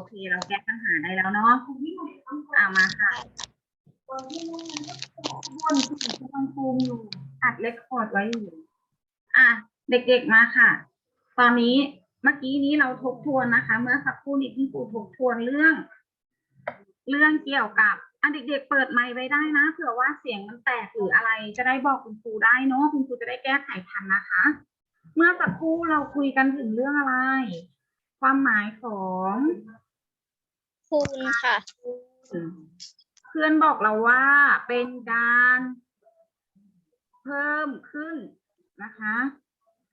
อเค เราแก้ปัญหาได้แล้วเนาะอ่ามาค่ะบนที่กำลังซูมอยู่ อัดเรคคอร์ดไว้อยู่ อะ เด็กๆมาค่ะ ตอนนี้เมื่อกี้นี้เราทบทวนนะคะ เมื่อสักครู่นี้คุณครูทบทวนเรื่อง เรื่องเกี่ยวกับอะเด็ก ๆ เปิดไมค์ไว้ได้นะเผื่อว่าเสียงมันแตกหรืออะไรจะได้บอกคุณครูได้เนาะคุณครูจะได้แก้ไขทันนะคะ เมื่อสักครู่เราคุยกันถึงเรื่องอะไร ความหมายของ คูณค่ะ เพื่อนบอกเราว่าเป็นการเพิ่มขึ้นนะคะ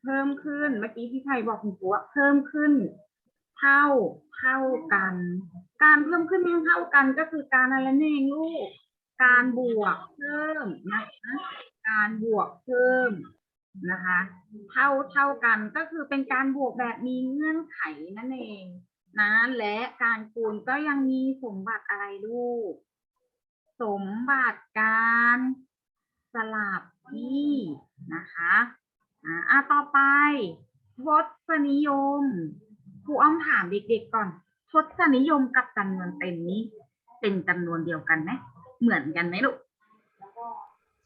เพิ่มขึ้นเมื่อกี้พี่ไทยบอกคุณครูว่าเพิ่มขึ้น เท่าเท่ากัน การเพิ่มขึ้นเท่ากันก็คือการอะไรนั่นเองลูกการบวกเพิ่มนะคะการบวกเพิ่มนะคะ เท่าเท่ากันก็คือเป็นการบวกแบบมีเงื่อนไขนั่นเอง นะและการคูณก็ยังมีสมบัติอะไรลูก สมบัติการสลับที่นะคะอ่าอะต่อไปทศนิยมครูอ้อมถามเด็กๆก่อนทศนิยมกับจำนวนเต็มนี้ เป็นจำนวนเดียวกันไหมเหมือนกันไหมลูก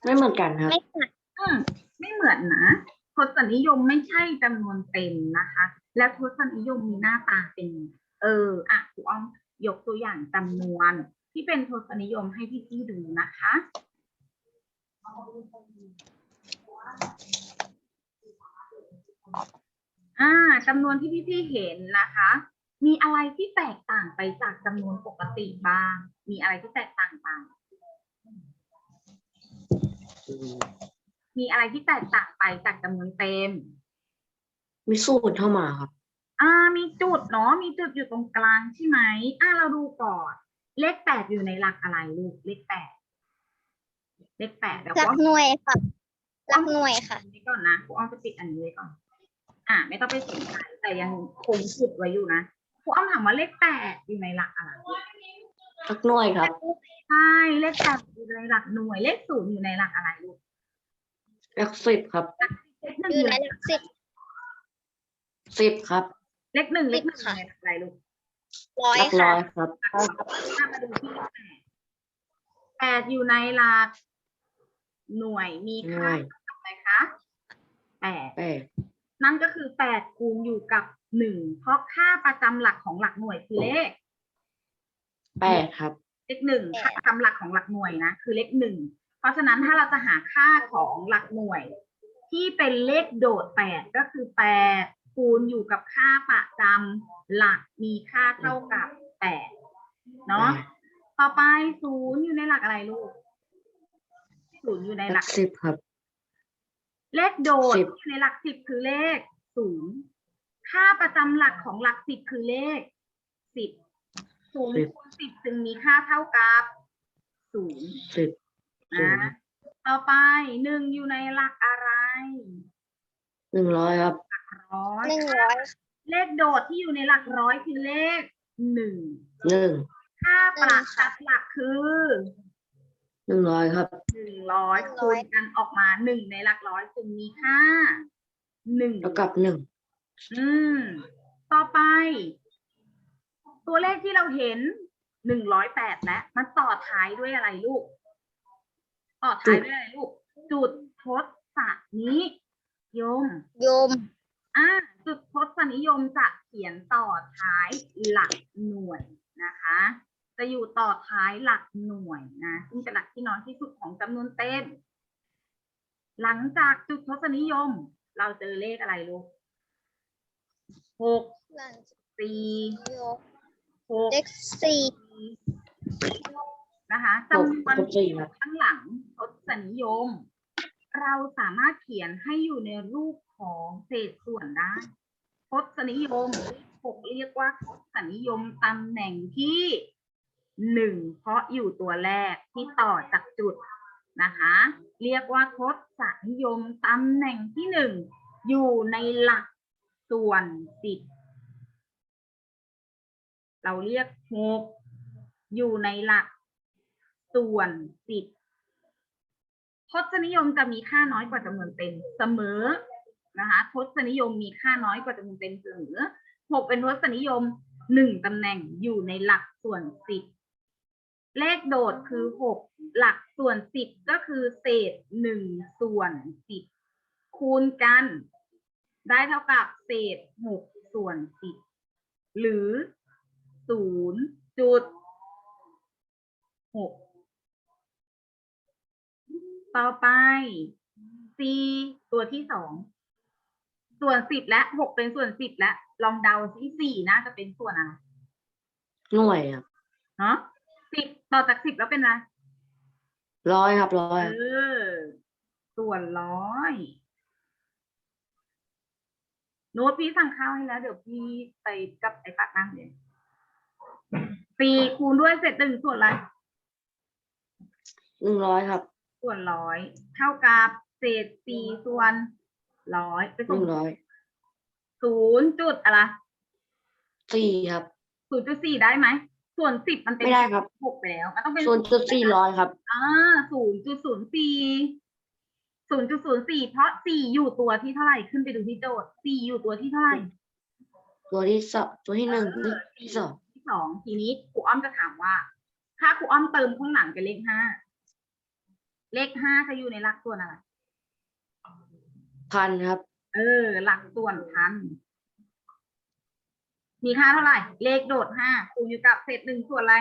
ไม่เหมือนกันครับ ไม่ค่ะอืมไม่เหมือนนะทศนิยมไม่ใช่จำนวนเต็มนะคะ และทศนิยมมีหน้าตาเป็น เอออะครูอ้อมยกตัวอย่างจำนวนที่เป็นทศนิยมให้พี่ๆดูนะคะอ่าจำนวนที่พี่ๆเห็นนะคะ มีอะไรที่แตกต่างไปจากจำนวนปกติบ้าง มีอะไรที่แตกต่างบ้างมีอะไรที่แตกต่างไปจากจำนวนเต็ม มีสูตรเข้ามาครับ อ่ามีจุดเนาะมีจุดอยู่ตรงกลางใช่ไหมอ่าเราดูก่อน เลขแปดอยู่ในหลักอะไรลูกเลขแปดเลขแปดเดี๋ยวหลักูกอ้อมหน่วยค่ะหลักหน่วยค่ะ อันนี้ก่อนนะกูอ้อมจะปิดอันนี้ไว้ก่อน อ่าไม่ต้องไปสนใจแต่ยังคงจุดไว้อยู่นะกูอ้อมถามว่าเลขแปดอยู่ในหลักอะไรทักหน่วยครับ ใช่เลขแปดอยู่ในหลักหน่วยเลขศูนย์อยู่ในหลักอะไรลูกเลขสิบครับ เลขหนึ่งออยู่ยู่ในในหลักสิบสิบครับ เลขหนึ่งเลขหนึ่งอค่ะยู่ในหลักอะไรลูกร้อยหลักค่ะร้อยครับถ้ามาดูที่แปดแปดอยู่ในหลักหน่วยมีหน่ค่าวยเท่าไหร่คะแปด แปดนั่นก็คือแปดคูณอยู่กับหนึ่งเพราะค่าประจำหลักของหลักหน่วยคือเลข แปดครับ เลขหนึ่งค่าประจำหลักของหลักหน่วยนะคือเลขหนึ่งเพราะฉะนั้นถ้าเราจะหาค่าของหลักหน่วย ที่เป็นเลขโดดแปดก็คือแปด คูณอยู่กับค่าประจำหลักมีค่าเท่ากับแปดเนาะต่อไปศูนย์อยู่ในหลักอะไรลูกศูนย์อยู่ในเลหลัขกสิบครับ เลขโดดสิบที่อยู่ในหลักสิบคือเลขศูนย์ค่าประจำหลักของหลักสิบคือเลขสิบศูนย์คูณสิบจึงมีค่าเท่ากับศูนย์สิบศูนนะย์ต่อไปหนึ่งอยู่ในหลักอะไรหนึ่งร้อยครับ ร้อย หนึ่งร้อยเลขโดดที่อยู่ในหลักร้อยคือเลขหนึ่งหนึ่งค่าประจำหลักคือหนึ่งร้อยครับหนึ่งร้อยคูณกันออกมาหนึ่งในหลักร้อยจึงมีค่าหนึ่งเท่ากับหนึ่งอืม ต่อไป ตัวเลขที่เราเห็นหนึ่งร้อยแปดแล้วมันต่อท้ายด้วยอะไรลูก ต่อท้ายด้วยอะไรลูก จุดทศนิยม โยม อ่าจุดทศนิยมจะเขียนต่อท้ายหลักหน่วยนะคะ จะอยู่ต่อท้ายหลักหน่วยนะซึ่งเป็นหลักที่น้อยที่สุดของจำนวนเต็ม หลังจากจุดทศนิยม เราเจอเลขอะไรลูกหกหลังสี่โยมหกเลขสี่นะคะหกจำนวนหกสี่ครับข้างหลังทศนิยม เราสามารถเขียนให้อยู่ในรูป ของเศษส่วนได้ทศนิยมหกเรียกว่าทศนิยมตำแหน่งที่หนึ่งเพราะอยู่ตัวแรกที่ต่อจากจุดนะคะ เรียกว่าทศนิยมตำแหน่งที่หนึ่งอยู่ในหลักส่วนสิบเราเรียกหกอยู่ในหลักส่วนสิบทศนิยมจะมีค่าน้อยกว่าจำนวนเต็มเสมอ นะคะทศนิยมมีค่าน้อยกว่าจำนวนเต็มเสมอหกเป็นทศนิยมหนึ่งตำแหน่งอยู่ในหลักส่วนสิบเลขโดดคือหกหลักส่วนสิบก็คือเศษหนึ่งส่วนสิบคูณกัน ได้เท่ากับเศษหกส่วนสิบหรือศูนย์จุดหกต่อไป c ตัวที่สอง ส่วนสิบและหกเป็นส่วนสิบและลองเดาซิสี่น่าจะเป็นส่วนอะไรหน่วยครับเนาะสิบต่อจากสิบแล้วเป็นอะไรร้อยครับร้อยเออส่วนร้อยโน้ตพี่สั่งข้าวให้แล้ว เดี๋ยวพี่ไปกับไอ้ปักนั่งเลยสี่คูณด้วยเศษหนึ่งส่วนอะไรหนึ่งร้อยครับ ส่วนร้อยเท่ากับเศษสี่ส่วน ร้อยไปหส่นึ่งงร้อยศูนย์จุดอะไรสี่ครับ ศูนย์จุดสี่ได้ไหม ส่วนสิบมันเป็นไม่ได้ครับ หกไปแล้วมันต้องเป็นส่วนจุดสี่ร้อยครับ อ่าศูนย์จุดศูนย์สี่ศูนย์จุดศูนย์สี่เพราะสี่อยู่ตัวที่เท่าไหร่ขึ้นไปดูที่โจทย์สี่อยู่ตัวที่เท่าไหร่ ตัวที่สองตัวที่หนึ่งเออที่สองที่สองทีนี้ครูอ้อมจะถามว่า ถ้าครูอ้อมเติมข้างหลังเป็นเลขห้าเลขห้าจะอยู่ในหลักส่วนอะไร พันครับ เออ หลักส่วนพัน มีค่าเท่าไหร่ เลขโดดห้าคูณอยู่กับเศษหนึ่งส่วนอะไร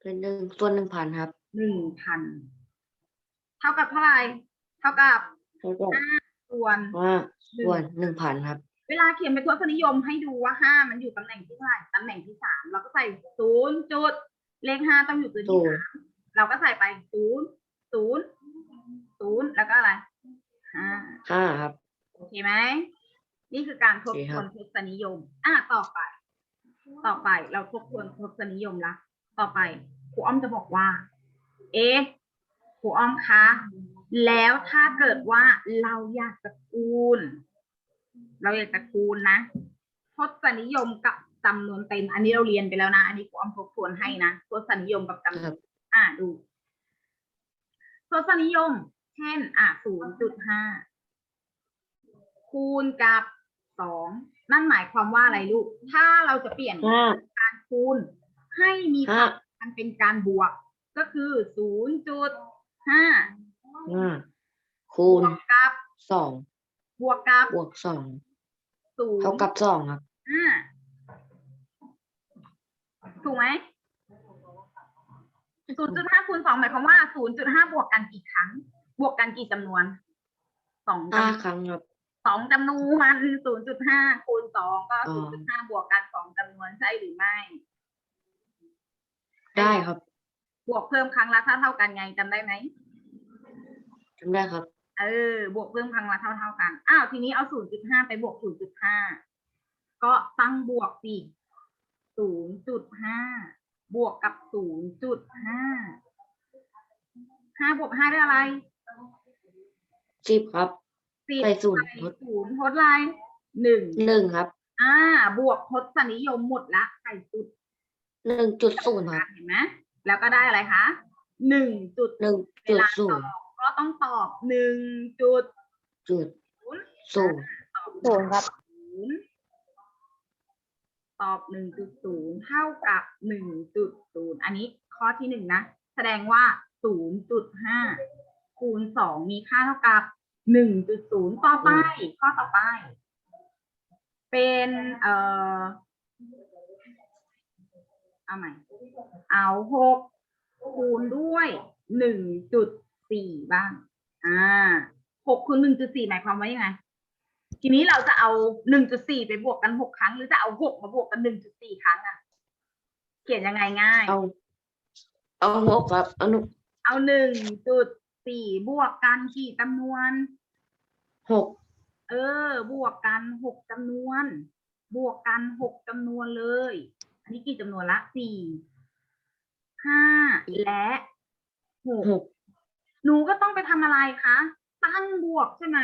เป็นหนึ่งส่วนหนึ่งพันครับหนึ่งพัน เท่ากับเท่าไหร่ เท่ากับแล้วก็ส่วนว่าส่วนหนึ่งพันครับ เวลาเขียนเป็นทศนิยมให้ดูว่าห้ามันอยู่ตำแหน่งที่เท่าไหร่ตำแหน่งที่สามเราก็ใส่ศูนย์จุด เลขห้าต้องอยู่ตัวที่ศูนย์สามเราก็ใส่ไปศูนย์ศูนย์ศูนย์แล้วก็อะไร ห้าห้าครับ โอเคไหมนี่คือการทบโอเคทครัวนบทศนิยม อะต่อไป ต่อไปเราทบทวนทศนิยมละต่อไปครูอ้อมจะบอกว่า เอ๊ะครูอ้อมคะแล้วถ้าเกิดว่าเราอยากจะคูณ เราอยากจะคูณนะทศนิยมกับจำนวนเต็ม อันนี้เราเรียนไปแล้วนะ อันนี้ครูอ้อมทบทวนให้นะทศนิยมกับจำนวนครับอะดูทศนิยม เช่น อะศูนย์จุดห้าคูณกับสองนั่นหมายความว่าอะไรลูก ถ้าเราจะเปลี่ยนห้า การคูณให้มีคห้าวามมันเป็นการบวก ก็คือศูนย์จุดห้าห้าคูบณวกกับสองบวกกับบวกสองศูนเท่าย์กับสองครับ ห้าถูกไหมศูนย์จุดห้าคูณสองหมายความว่าศูนย์จุดห้าบวกกันกี่ครั้ง บวกกันกี่จำนวนสองจำนห้าวนครั้งครับสองจำนวนศูนย์จุดห้าคูณสองก็อ๋ศูอนย์จุดห้าบวกกันสองจำนวนใช่หรือไม่ ได้ครับ บวกเพิ่มครั้งละเท่าเท่าๆกันไงจำได้ไหมจำได้ครับ เออ บวกเพิ่มครั้งละเท่าเท่าๆกันอ้าวทีนี้เอาศูนย์จุดห้าไปบวกศูนย์จุดห้าก็ตั้งบวกสิศูนย์จุดห้าบวกกับศูนย์จุดห้าห้าบวกห้าได้อะไร สิบครับสิบใส่ศูนย์ใส่ทดศูนย์ทดอะไรหนึ่งหนึ่งครับ อ่า บวกทศนิยมหมดละใส่จุดหนึ่งจุดศูนย์ครับ เห็นไหมแล้วก็ได้อะไรคะหนึ่งจุดหนึ่งเวจุดลาศูตอนย์บก็ต้องตอบหนึ่งจุดจุดศูนย์ศูนย์ตอบศูนย์ครับศูนย์ตอบหนึ่งจุดศูนย์เท่ากับหนึ่งจุดศูนย์อันนี้ข้อที่หนึ่งนะ แสดงว่าศูนย์จุดห้า คูณสองมีค่าเท่ากับหนึ่งจุดศูนย์ต่อไปข้อต่อไป เป็นเอ่อเอาใหม่เอาหกคูณด้วยหนึ่งจุดสี่บ้าง อ่าหกคูณหนึ่งจุดสี่หมายความว่ายังไง ทีนี้เราจะเอาหนึ่งจุดสี่ไปบวกกันหกครั้ง หรือจะเอาหกมาบวกกันหนึ่งจุดสี่ครั้งอะเขียนยังไงง่าย เอา เอาหกครับ เอาหนุเอาหนึ่งจุด สี่บวกกันกี่จำนวนหกเออ บวกกันหกจำนวน บวกกันหกจำนวนเลย อันนี้กี่จำนวนละสี่ห้าและหกหกหนูก็ต้องไปทำอะไรคะตั้งบวกใช่ไหม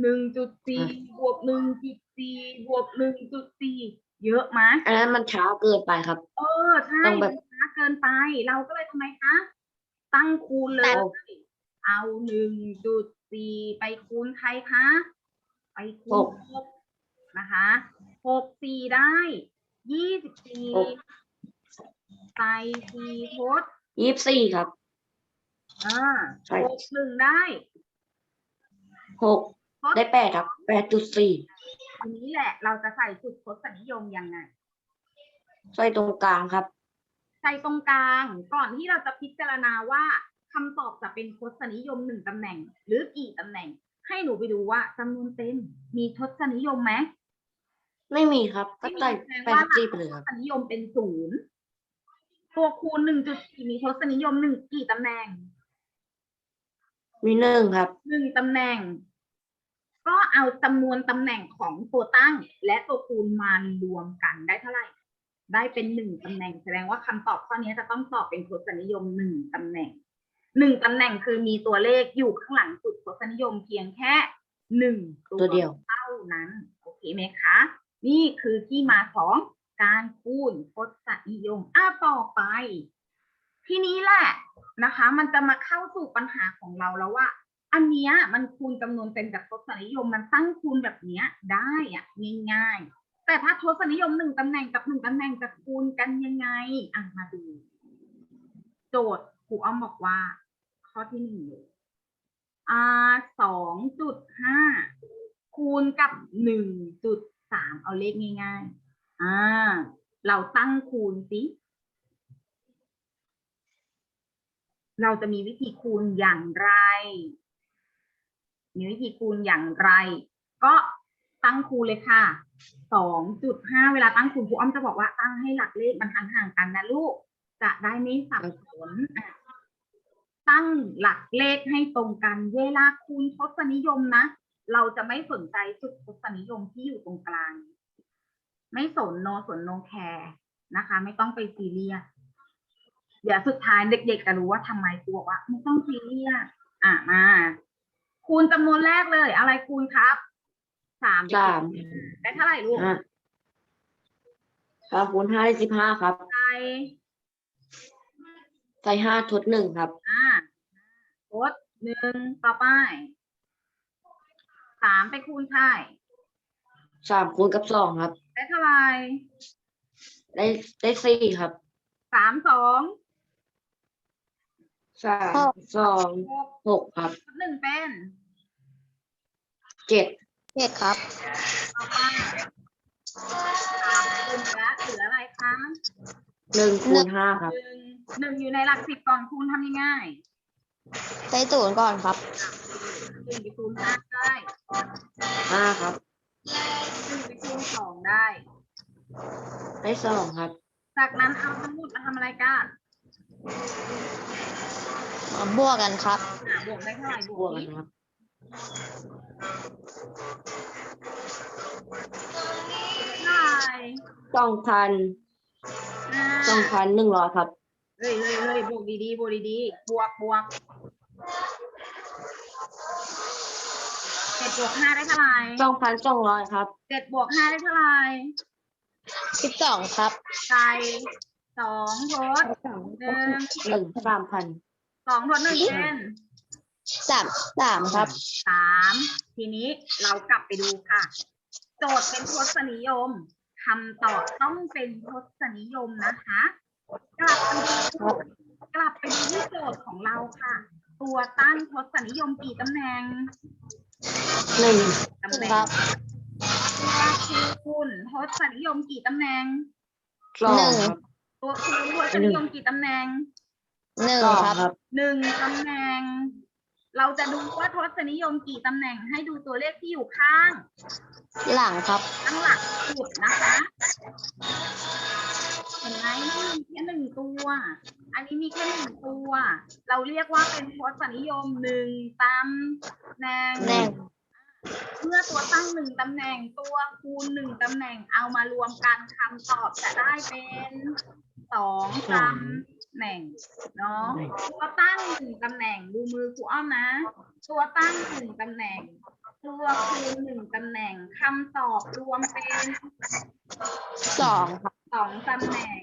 หนึ่งจุดสี่บวกหนึ่งจุดสี่บวกหนึ่งจุดสี่เยอะไหมอันนั้นมันช้าเกินไปครับ เออใช่ต้องแบบมันช้าเกินไป เราก็เลยทำไมคะ ตั้งคูณเลย เอาหนึ่งจุดสี่ไปคูณใครคะ ไปคูณหกนะคะหกสี่ได้ยี่สิบสี่หก ใส่สี่ทดยี่สิบสี่ครับ อ่าใช่ หกหนึ่งได้หกทดได้แปดครับแปดจุดสี่ทีนี้แหละ เราจะใส่จุดทศนิยมยังไง ใส่ตรงกลางครับ ใส่ตรงกลางก่อนที่เราจะพิจารณาว่า คำตอบจะเป็นทศนิยมหนึ่งตำแหน่ง หรือกี่ตำแหน่ง ให้หนูไปดูว่าจำนวนเต็มมีทศนิยมไหมไม่มีครับก็ใส่แสดงแปดว่าสิบสี่ไปเลยครับทศนิยมเป็นศูนย์ตัวคูณหนึ่งจุดสี่มีทศนิยมหนึ่งกี่ตำแหน่ง มีหนึ่งครับหนึ่งตำแหน่ง ก็เอาจำนวนตำแหน่งของตัวตั้ง และตัวคูณมารวมกันได้เท่าไหร่ ได้เป็นหนึ่งตำแหน่ง แสดงว่าคำตอบข้อนี้จะต้องตอบเป็นทศนิยมหนึ่งตำแหน่ง หนึ่งตำแหน่งคือมีตัวเลขอยู่ข้างหลังจุดทศนิยมเพียงแค่หนึ่งตัวเดียวเท่านั้น โอเคไหมคะ นี่คือที่มาของการคูณทศนิยมอะต่อไป ทีนี้แหละนะคะ มันจะมาเข้าสู่ปัญหาของเราแล้วว่า อันเนี้ยมันคูณจำนวนเต็มจากทศนิยม มันตั้งคูณแบบเนี้ยได้อะง่ายๆ แต่ถ้าทศนิยมหนึ่งตำแหน่งกับหนึ่งตำแหน่งจะคูณกันยังไงอะมาดู โจทย์ครูอ้อมบอกว่า ข้อที่หนึ่งเลย r สองจุดห้าคูณกับหนึ่งจุดสามเอาเลขง่ายๆ อ่า เราตั้งคูณสิ เราจะมีวิธีคูณอย่างไร มีวิธีคูณอย่างไร ก็ตั้งคูณเลยค่ะ สองจุดห้าเวลาตั้งคูณครูอ้อมจะบอกว่าตั้งให้หลักเลขมันห่างๆกันนะลูก จะได้ไม่สับสนอะ ตั้งหลักเลขให้ตรงกันเวลาคูณทศนิยมนะ เราจะไม่สนใจจุดทศนิยมที่อยู่ตรงกลาง ไม่สนโนสนโนแคร์นะคะ ไม่ต้องไปซีเรียสเดี๋ยวสุดท้ายเด็กๆจะรู้ว่าทำไมครูบอกว่าไม่ต้องซีเรียสอะมา คูณจำนวนแรกเลย อะไรคูณครับสามสามได้เท่าไหร่ลูกห้าครับคูณห้าได้สิบห้าครับใส่ใส่ห้าทดหนึ่งครับ อ่าลดหนึ่งต่อไปสามไปคูณไทยสามคูณกับสองครับ ได้เท่าไหร่ได้ได้สี่ครับสามสองสามสองหกหกครับลดหนึ่งเป็นเจ็ดเจ็ดครับต่อไปสามคูณแล้วเหลืออะไรคะหนึ่งคูณห้าครับหนึ่งหนึ่งอยู่ในหลักสิบก่อนคูณทำยังไง ใช้ศูนย์ก่อนครับหนึ่งไปคูณห้าได้ห้าครับหนึ่งไปคูณสองได้ ได้สองครับ จากนั้นเอาทั้งหมดมาทำอะไรกันมาบวกกันครับ อะบวกได้เท่าไหร่บบววกกกันี้นครับเท่าไหร่สองพันอ่าสองพันหนึ่งร้อยครับ เฮ้ยเฮ้ยเฮ้ยบวกดีๆบวกดีๆบวกบวกเจ็ดบวกห้าได้เท่าไหร่สองพันสองร้อยครับเจ็ดบวกห้าได้เท่าไหร่สิบสองครับใส่สองทดหนึ่งหนึ่งสามพันสองทดหนึ่งเป็นสามสามครับสามทีนี้เรากลับไปดูค่ะ โจทย์เป็นทศนิยมคำตอบต้องเป็นทศนิยมนะคะ กลับไปดูกลับไปดูที่โจทย์ของเราค่ะ ตัวตั้งทศนิยมกี่ตำแหน่งหนึ่งตำแหน่งครับตัวคูณทศนิยมกี่ตำแหน่งสองหนึ่งครับตัวคูณทศนิยมกี่ตำแหน่งหนึ่งสองครับครับ หนึ่งตำแหน่ง เราจะดูว่าทศนิยมกี่ตำแหน่งให้ดูตัวเลขที่อยู่ข้าง หลังครับ ข้างหลังสุดนะคะ เห็นไหมนี่มีแค่หนึ่งตัว อันนี้มีแค่หนึ่งตัว เราเรียกว่าเป็นทศนิยมหนึ่งตำแหน่งแหน่ง เมื่อตัวตั้งหนึ่งตำแหน่งตัวคูณหนึ่งตำแหน่งเอามารวมกันคำตอบจะได้เป็นสองตำแหน่งเนาะตัวตั้งหนึ่งตำแหน่งดูมือครูอ้อมนะ ตัวตั้งหนึ่งตำแหน่ง ตัวคูณหนึ่งตำแหน่งคำตอบรวมเป็น สองครับ สองตำแหน่ง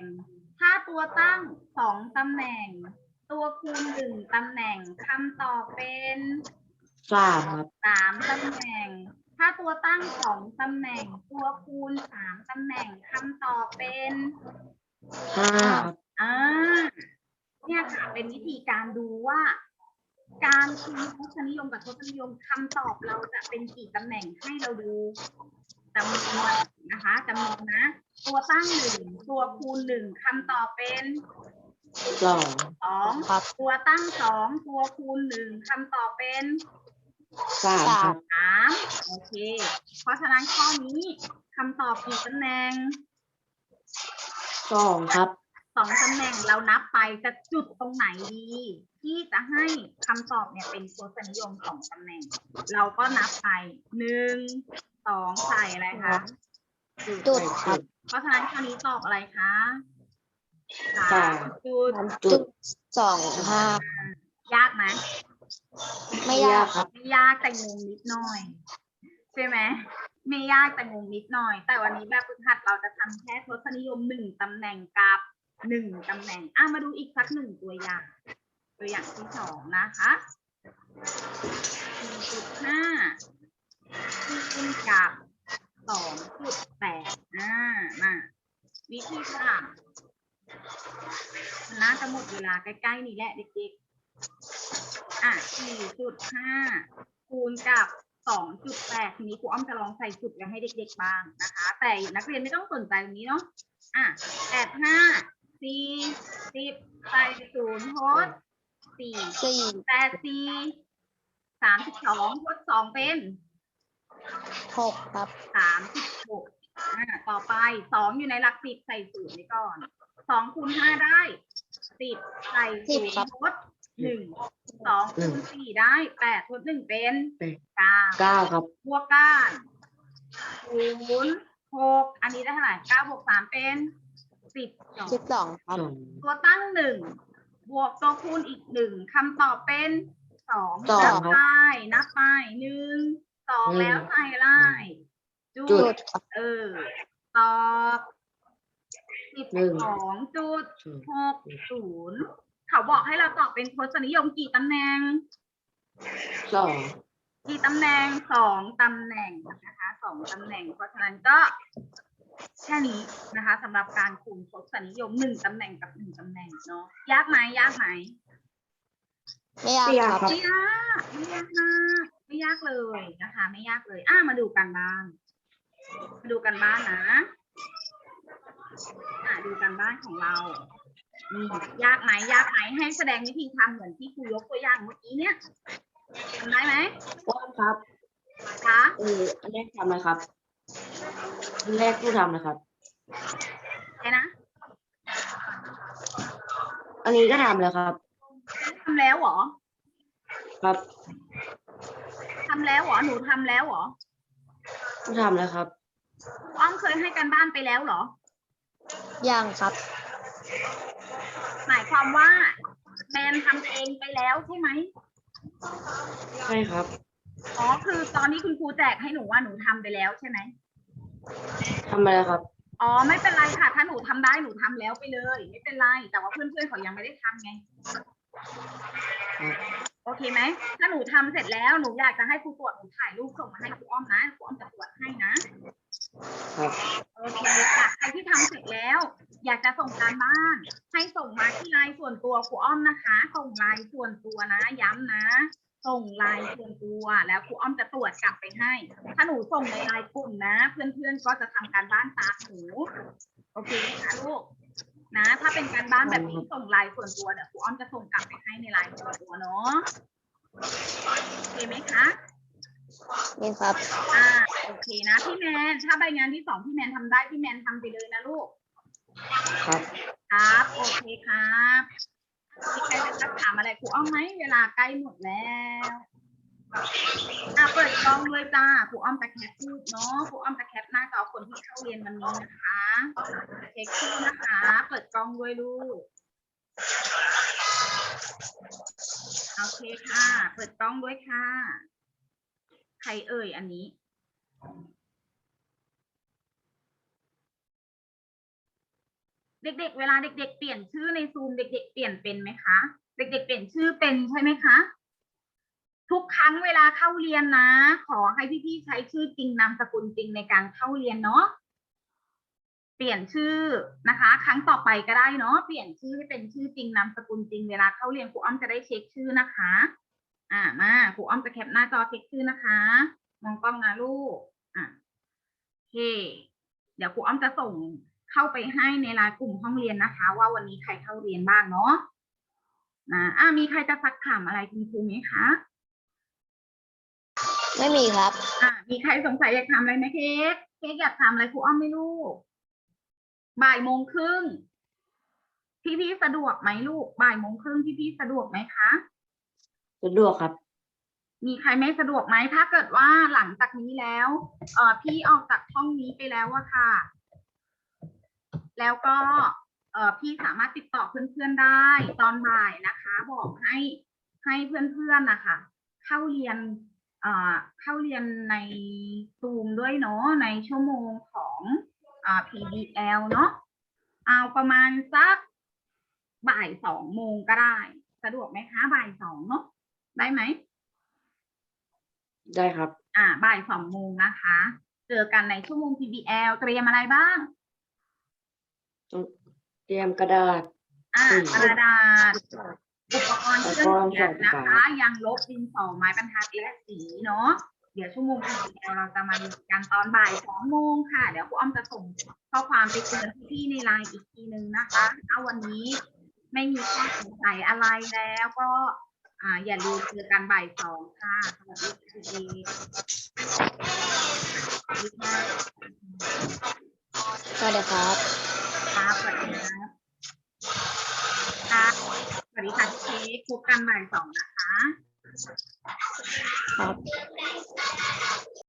ถ้าตัวตั้งสองตำแหน่ง ตัวคูณหนึ่งตำแหน่งคำตอบเป็นสามครับสามตำแหน่งถ้าถ้าตัวตั้งสองตำแหน่ง ตัวคูณสามตำแหน่งคำตอบเป็นห้าครับอ่าเนี่ยค่ะเป็นวิธีการดูว่า การคูณทศนิยมกับทศนิยมคำตอบเราจะเป็นกี่ตำแหน่งให้เราดู จำนวนนะคะจำนวนนะ ตัวตั้งหนึ่งตัวคูณหนึ่งคำตอบเป็นสองสองครับตัวตั้งสองตัวคูณหนึ่งคำตอบเป็นสามครับสามโอเค เพราะฉะนั้นข้อนี้คำตอบกี่ตำแหน่งสองครับ สองตำแหน่งเรานับไปจะจุดตรงไหนดี ที่จะให้คำตอบเนี่ยเป็นทศนิยมสองตำแหน่ง เราก็นับไปหนึ่งสองใส่อะไรคะจุดครับเพราะฉะนั้นข้อนี้ตอบอะไรคะสามจุดจุดสองห้ายากไหมไม่ยากครับไม่ยากแต่งงนิดหน่อยใช่ไหมไม่ยากแต่งงนิดหน่อย แต่วันนี้แบบฝึกหัดเราจะทำแค่ทศนิยมหนึ่งตำแหน่งกับ หนึ่งตำแหน่งอะมาดูอีกสักหนึ่งตัวอย่าง ตัวอย่างที่สองนะคะหนึ่งจุดห้าคูณกับสองจุดแปดอ่ามาวิธีค่ะมันน่าจะหมดเวลาใกล้ๆนี่แหละเด็กๆ อะสี่จุดห้าคูณกับสองจุดแปดทีนี้ครูอ้อมจะลองใส่จุดไว้ให้เด็กๆบ้างนะคะ แต่นักเรียนไม่ต้องสนใจตรงนี้เนาะอะแปดห้า สี่สิบใส่ศูนย์ทดสี่สี่แปดสี่สามสิบสองทดสองเป็นหกครับสามสิบหกอ่าต่อไปสองอยู่ในหลักสิบใส่ศูนย์ไว้ก่อนสองคูณห้าได้สิบใส่ศูนย์ทดหนึ่งสองคูณสี่ได้แปดทดหนึ่งเป็นเก้าเก้าครับบวกกันศูนย์หกอันนี้ได้เท่าไหร่เก้าบวกสามเป็น สิบสองสิบสองครับสองตัวตั้งหนึ่งบวกตัวคูณอีกหนึ่งคำตอบเป็นสองสองนับครับไปนับไปหนึ่งสองหนึ่ง แล้วใส่ไล่จุจุดดเออตอบสิบหนึ่ง สองจุดหกศูนย์เขาบอกให้เราตอบเป็นทศนิยมกี่ตำแหน่ง สองกี่ตำแหน่งสองตำแหน่งนะคะสองตำแหน่ง เพราะฉะนั้นก็ แค่นี้นะคะสำหรับการคูณทศนิยมหนึ่งตำแหน่งกับหนึ่งตำแหน่งเนาะยากไหมยากไหมไม่ยากครับไม่ยากไม่ยากมากไม่ยากเลยนะคะ ไม่ยากเลย อะมาดูกันบ้านมาดูกันบ้านนะอะดูกันบ้านของเราอืมยากไหมยากไหมให้แสดงวิธีทำเหมือนที่ครูยกตัวอย่างเมื่อกี้เนี่ยทำได้ไหมว่างครับ คะเอออันแรกทำนะครับ อันแรกผู้ทำนะครับใช่นะอันนี้ก็ทำแล้วครับ ทำแล้วเหรอครับทำแล้วเหรอหนูทำแล้วเหรอผู้ทำแล้วครับอ้อมเคยให้กันบ้านไปแล้วเหรอ ยังครับ หมายความว่าแมนทำเองไปแล้วใช่ไหมใช่ครับ อ๋อคือตอนนี้คุณครูแจกให้หนูว่าหนูทำไปแล้วใช่ไหม ทำมาแล้วครับ อ๋อไม่เป็นไรค่ะ ถ้าหนูทำได้หนูทำแล้วไปเลย ไม่เป็นไร แต่ว่าเพื่อนๆเขายังไม่ได้ทำไง โอเคไหม ถ้าหนูทำเสร็จแล้วหนูอยากจะให้ครูตรวจหนูถ่ายรูปส่งมาให้ครูอ้อมนะครูอ้อมจะตรวจให้นะ ครับ โอเคค่ะใครที่ทำเสร็จแล้ว อยากจะส่งการบ้าน ให้ส่งมาที่ไลน์ส่วนตัวครูอ้อมนะคะ ส่งไลน์ส่วนตัวนะ ย้ำนะ ส่งไลน์ส่วนตัวแล้วครูอ้อมจะตรวจกลับไปให้ ถ้าหนูส่งในไลน์กลุ่มนะ เพื่อนๆก็จะทำการบ้านตามหนูโอเคไหมคะลูกนะ ถ้าเป็นการบ้านแบบนี้ส่งไลน์ส่วนตัวเดี๋ยวครูอ้อมจะส่งกลับไปให้ในไลน์ส่วนตัวเนาะโอเคไหมคะนี่ครับอ่าโอเคนะพี่แมนถ้าใบงานที่สองพี่แมนทำได้พี่แมนทำไปเลยนะลูก ครับ ครับโอเคครับ มีใครจะทักถามอะไรครูอ้อมไหมเวลาใกล้หมดแล้วอะเปิดกล้องเลยจ้าครูอ้อมจะแคปพูดเนาะครูอ้อมจะแคปหน้าจอคนที่เข้าเรียนวันนี้นะคะเช็คชื่อนะคะ เปิดกล้องด้วยลูกโอเคค่ะ เปิดกล้องด้วยค่ะ ใครเอ่ยอันนี้ เด็กๆ เวลาเด็ก ๆ เปลี่ยนชื่อในซูมเด็ก ๆ เปลี่ยนเป็นไหมคะ เด็ก ๆ เปลี่ยนชื่อเป็นใช่ไหมคะ ทุกครั้งเวลาเข้าเรียนนะ ขอให้พี่ๆใช้ชื่อจริงนามสกุลจริงในการเข้าเรียนเนาะ เปลี่ยนชื่อนะคะ ครั้งต่อไปก็ได้เนาะ เปลี่ยนชื่อให้เป็นชื่อจริงนามสกุลจริง เวลาเข้าเรียนครูอ้อมจะได้เช็คชื่อนะคะ อ่ามาครูอ้อมจะแคปหน้าจอเช็คชื่อนะคะ มองกล้องนะลูก อะโอเค เดี๋ยวครูอ้อมจะส่ง เข้าไปให้ในไลน์กลุ่มห้องเรียนนะคะ ว่าวันนี้ใครเข้าเรียนบ้างเนาะนะอ่ามีใครจะซักถามอะไรคุณครูไหมคะไม่มีครับ อ่ามีใครสงสัยอยากถามอะไรไหมเค้กเค้กอยากถามอะไรครูอ้อมไหม่ลูกบ่ายโมงครึ่งพี่พี่ๆสะดวกไหมลูกบ่ายโมงครึ่งพี่พี่ๆสะดวกไหมคะ สะดวกครับ มีใครไม่สะดวกไหมถ้าเกิดว่าหลังจากนี้แล้ว เอ่อพี่ออกจากห้องนี้ไปแล้วอะค่ะ แล้วก็เอ่อพี่สามารถติดต่อเพื่อนๆได้ตอนบ่ายนะคะ บอกให้ให้เพื่อนๆนะคะเข้าเรียนเอ่อเข้าเรียนในซูมด้วยเนาะในชั่วโมงของอ่า PDL เนาะเอาประมาณสักบ่ายสองโมงก็ได้ สะดวกไหมคะบ่ายสองเนาะได้ไหม ได้ครับ อ่าบ่ายสองโมงนะคะ เจอกันในชั่วโมง PBL เตรียมอะไรบ้าง เตรียมกระดาษ อ่าอืมกระดาษอุปกรณ์เครื่องเขียนอุปกรณ์นะสอนคะยางลบดินสอไม้บรรทัดและสีเนาะเดี๋ยวชั่วโมง PBL เราจะมาดูกันตอนบ่ายสองโมงค่ะ เดี๋ยวครูอ้อมจะส่งข้อความไปเตือนพี่ๆในไลน์อีกทีนึงนะคะเอาวันนี้ไม่มีข้อสงสัยอะไรแล้วก็ อ่า อย่าลืมเจอกันบ่ายสองค่ะสวัสดีค่ะพี่ สวัสดีครับครับสวัสดีครับครับสวัสดีค่ะพี่เค้พบกันใหม่สองนะคะ ครับ